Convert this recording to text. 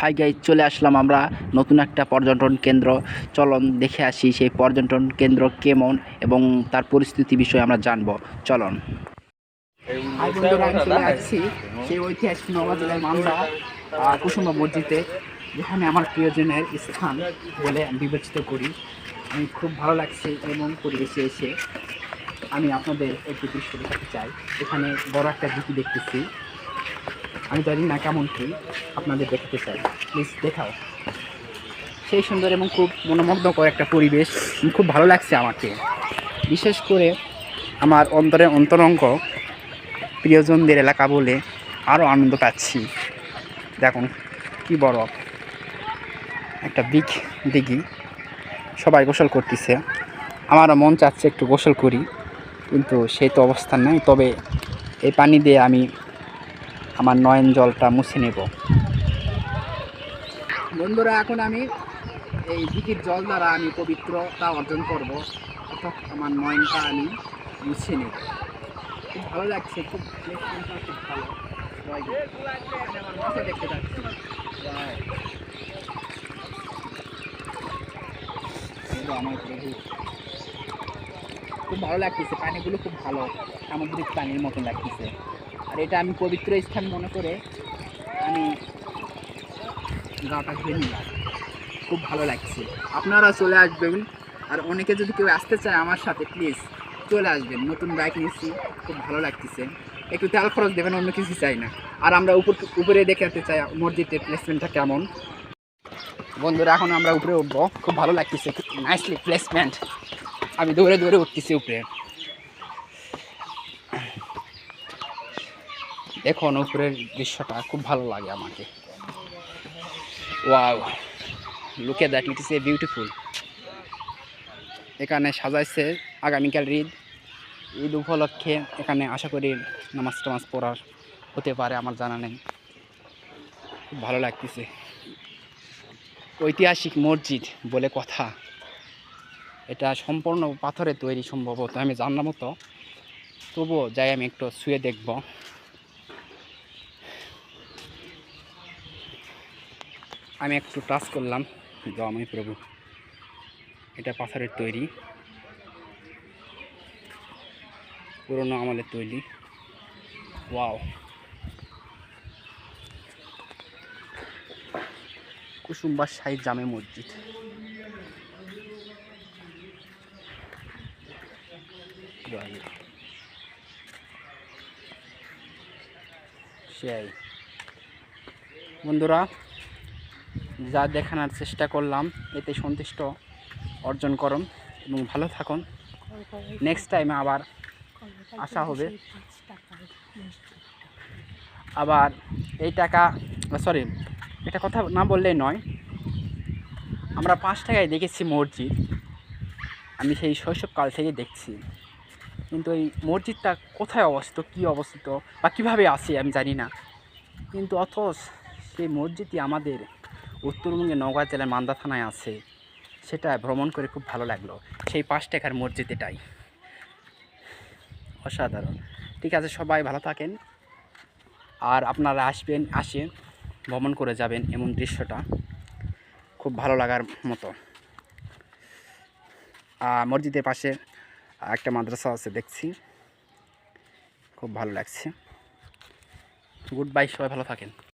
High গাই চলে আসলাম আমরা নতুন একটা পর্যটন কেন্দ্র। চলন দেখে আসি সেই পর্যটন কেন্দ্র কেমন এবং তার পরিস্থিতি বিষয়ে আমরা জানব। চলন। হাই বন্ধুরা আমি চলে আসছি সেই ঐতিহাসিক আহ, মসজিদে যেখানে আমার প্রিয়জনের স্থান বলে আমি বিবেচিত করি। আমি খুব ভালো লাগছে এবং পরিবেশে এসে আমি আপনাদের একটু দৃশ্য দেখাতে চাই। এখানে বড় একটা দিকি দেখতেছি। আমি জানি না কেমন কি আপনাদের দেখাতে চাই। প্লিজ দেখাও। সেই সুন্দর এবং খুব মনোমুগ্ধকর একটা পরিবেশ খুব ভালো লাগছে আমাকে। বিশেষ করে আমার অন্তরের অন্তরঙ্গ প্রিয়জনদের এলাকা বলে আরও আনন্দ পাচ্ছি। দেখুন, কি বড় একটা বিগ দিঘি সবাই গোসল করতেছে। আমারও মন চাচ্ছে একটু গোসল করি, কিন্তু সেই তো অবস্থান নেই। তবে এই পানি দিয়ে আমি আমার নয়ন জলটা মুছে নেব। বন্ধুরা, এখন আমি এই দিঘির জল দ্বারা আমি পবিত্রতা অর্জন করব। অর্থাৎ আমার নয়নটা আমি মুছে নেব। খুব ভালো লাগছে, খুব ভালো। দেখতে পাচ্ছি আমার খুব ভালো লাগতেছে, পানিগুলো খুব ভালো। সামুদ্রিক পানির মতো লাগতেছে। আর এটা আমি পবিত্র স্থান মনে করে আমি গাটা ধুয়ে নিলাম খুব ভালো লাগছে। আপনারা চলে আসবেন। আর অনেকে যদি কেউ আসতে চায় আমার সাথে প্লিজ চলে আসবেন। নতুন বাইক নিয়েছি, খুব ভালো লাগতেছে। একটু তেল খরচ দেবেন, অন্য কিছু চাই না। আর আমরা উপর, উপরে দেখাতে চাই মসজিদের প্লেসমেন্টটা কেমন। বন্ধুরা, এখন আমরা উপরে উঠবো। খুব ভালো লাগতেছে। নাইসলি প্লেসমেন্ট আমি দৌড়ে দৌড়ে উঠতেছি উপরে। দেখুন উপরের দৃশ্যটা খুব ভালো লাগে আমাকে। ওয়াও লুকে that it is a beautiful এখানে সাজাইছে আগামীকাল ঈদ। ঈদ উপলক্ষে এখানে আশা করি নামাজ টামাজ পড়ার হতে পারে, আমার জানা নেই। খুব ভালো লাগতেছে। ঐতিহাসিক মসজিদ বলে কথা। এটা সম্পূর্ণ পাথরে তৈরি সম্ভবত, আমি জানলাম মতো তবুও যাই আমি একটু শুয়ে দেখব। আমি একটু টাচ করলাম। আমি প্রভু এটা পাথরের তৈরি। পুরোনো আমলের তৈরি। ওয়াও। কুসুম্বার শাহী জামে মসজিদ। সেই। বন্ধুরা যা দেখানোর চেষ্টা করলাম, এতে সন্তুষ্ট অর্জন করুন এবং ভালো থাকুন। নেক্সট টাইমে আবার আসা হবে। আবার এই টাকা সরি এটা কথা না বললেই নয়। আমরা পাঁচ টাকায় দেখেছি মসজিদ। আমি সেই শৈশবকাল থেকে দেখছি। কিন্তু এই মসজিদটা কোথায় অবস্থিত, কী অবস্থিত বা কীভাবে আছে আমি জানি না। কিন্তু অথচ সেই মসজিদটি আমাদের উত্তরবঙ্গে নওগাঁ জেলার মান্দা থানায় আছে। সেটা ভ্রমণ করে খুব ভালো লাগল। সেই পাঁচ টাকার মসজিদ এটাই অসাধারণ। ঠিক আছে, সবাই ভালো থাকেন। আর আপনারা আসবেন, আসে ভ্রমণ করে যাবেন এমন দৃশ্যটা। খুব ভালো লাগার মতো। মসজিদের পাশে একটা মাদ্রাসা আছে, দেখছি। খুব ভালো লাগছে। গুড বাই, সবাই ভালো থাকেন।